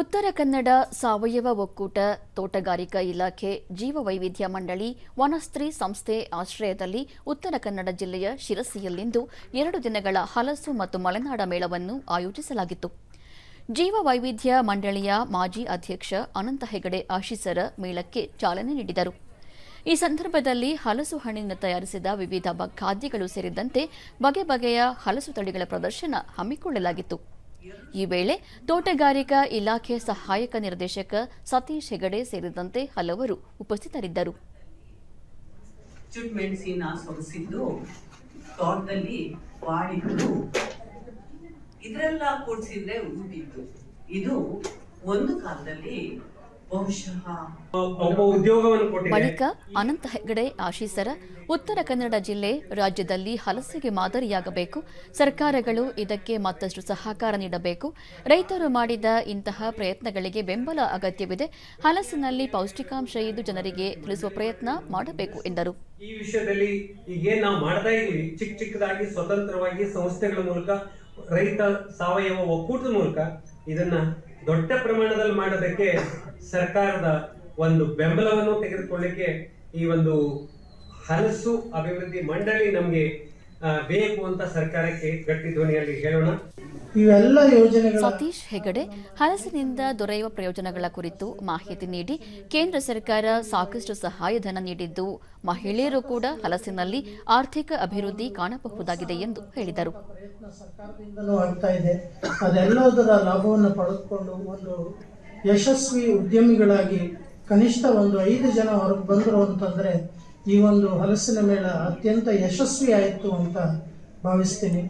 ಉತ್ತರ ಕನ್ನಡ ಸಾವಯವ ಒಕ್ಕೂಟ, ತೋಟಗಾರಿಕಾ ಇಲಾಖೆ, ಜೀವವೈವಿಧ್ಯ ಮಂಡಳಿ, ವನಸ್ತ್ರೀ ಸಂಸ್ಥೆ ಆಶ್ರಯದಲ್ಲಿ ಉತ್ತರ ಕನ್ನಡ ಜಿಲ್ಲೆಯ ಶಿರಸಿಯಲ್ಲಿಂದು ಎರಡು ದಿನಗಳ ಹಲಸು ಮತ್ತು ಮಲೆನಾಡ ಮೇಳವನ್ನು ಆಯೋಜಿಸಲಾಗಿತ್ತು. ಜೀವವೈವಿಧ್ಯ ಮಂಡಳಿಯ ಮಾಜಿ ಅಧ್ಯಕ್ಷ ಅನಂತ ಹೆಗಡೆ ಆಶೀಸರ ಮೇಳಕ್ಕೆ ಚಾಲನೆ ನೀಡಿದರು. ಈ ಸಂದರ್ಭದಲ್ಲಿ ಹಲಸು ಹಣ್ಣಿನ ತಯಾರಿಸಿದ ವಿವಿಧ ಖಾದ್ಯಗಳು ಸೇರಿದಂತೆ ಬಗೆ ಬಗೆಯ ಹಲಸು ತಳಿಗಳ ಪ್ರದರ್ಶನ ಹಮ್ಮಿಕೊಳ್ಳಲಾಗಿತ್ತು. ಈ ವೇಳೆ ತೋಟಗಾರಿಕಾ ಇಲಾಖೆ ಸಹಾಯಕ ನಿರ್ದೇಶಕ ಸತೀಶ್ ಹೆಗಡೆ ಸೇರಿದಂತೆ ಹಲವರು ಉಪಸ್ಥಿತರಿದ್ದರು. ಸೊಗಸಿದ್ದು ತೋಟದಲ್ಲಿ ಇದರೆಲ್ಲ ಕೂಡಿಸಿದ್ರೆ ಉಂಟಿತ್ತು ಇದು ಒಂದು ಕಾಲದಲ್ಲಿ ಬಹುಶಃ. ಉದ್ಯೋಗವನ್ನು ಕೊಟ್ಟಿದೆ. ಬಳಿಕ ಅನಂತ ಹೆಗಡೆ ಆಶೀಸರ ಉತ್ತರ ಕನ್ನಡ ಜಿಲ್ಲೆ ರಾಜ್ಯದಲ್ಲಿ ಹಲಸಿಗೆ ಮಾದರಿಯಾಗಬೇಕು. ಸರ್ಕಾರಗಳು ಇದಕ್ಕೆ ಮತ್ತಷ್ಟು ಸಹಕಾರ ನೀಡಬೇಕು. ರೈತರು ಮಾಡಿದ ಇಂತಹ ಪ್ರಯತ್ನಗಳಿಗೆ ಬೆಂಬಲ ಅಗತ್ಯವಿದೆ. ಹಲಸಿನಲ್ಲಿ ಪೌಷ್ಟಿಕಾಂಶ ಇದ್ದು ಜನರಿಗೆ ತಿಳಿಸುವ ಪ್ರಯತ್ನ ಮಾಡಬೇಕು ಎಂದರು. ಈ ವಿಷಯದಲ್ಲಿ ಈಗ ನಾವು ಮಾಡ್ತಾ ಇದೀವಿ ಚಿಕ್ಕ ಚಿಕ್ಕದಾಗಿ ಸ್ವತಂತ್ರವಾಗಿ ಸಂಸ್ಥೆಗಳ ಮೂಲಕ ರೈತ ಸಾವಯವ ಒಕ್ಕೂಟದ ಮೂಲಕ ಇದನ್ನ ದೊಡ್ಡ ಪ್ರಮಾಣದಲ್ಲಿ ಮಾಡೋದಕ್ಕೆ ಸರ್ಕಾರದ ಒಂದು ಬೆಂಬಲವನ್ನು ತೆಗೆದುಕೊಳ್ಳಿಕ್ಕೆ ಈ ಒಂದು ಹಲಸು ಅಭಿವೃದ್ಧಿ ಮಂಡಳಿ ನಮಗೆ ಬೇಕು ಅಂತ ಸರ್ಕಾರಕ್ಕೆ ಗಟ್ಟಿ ಧ್ವನಿಯಲ್ಲಿ ಹೇಳೋಣ. ಇವೆಲ್ಲ ಯೋಜನೆಗಳ ಸತೀಶ್ ಹೆಗಡೆ ಹಲಸಿನಿಂದ ದೊರೆಯುವ ಪ್ರಯೋಜನಗಳ ಕುರಿತು ಮಾಹಿತಿ ನೀಡಿ ಕೇಂದ್ರ ಸರ್ಕಾರ ಸಾಕಷ್ಟು ಸಹಾಯಧನ ನೀಡಿದ್ದು ಮಹಿಳೆಯರು ಕೂಡ ಹಲಸಿನಲ್ಲಿ ಆರ್ಥಿಕ ಅಭಿವೃದ್ಧಿ ಕಾಣಬಹುದಾಗಿದೆ ಎಂದು ಹೇಳಿದರು. ಅದೆಲ್ಲದರ ಲಾಭವನ್ನು ಪಡೆದುಕೊಂಡು ಒಂದು ಯಶಸ್ವಿ ಉದ್ಯಮಿಗಳಾಗಿ ಕನಿಷ್ಠ ಒಂದು ಐದು ಜನ ಹೊರಗೆ ಬಂದರು ಅಂತಂದರೆ ಈ ಒಂದು ಹಲಸಿನ ಮೇಳ ಅತ್ಯಂತ ಯಶಸ್ವಿ ಆಯಿತು ಅಂತ ಭಾವಿಸ್ತೀನಿ.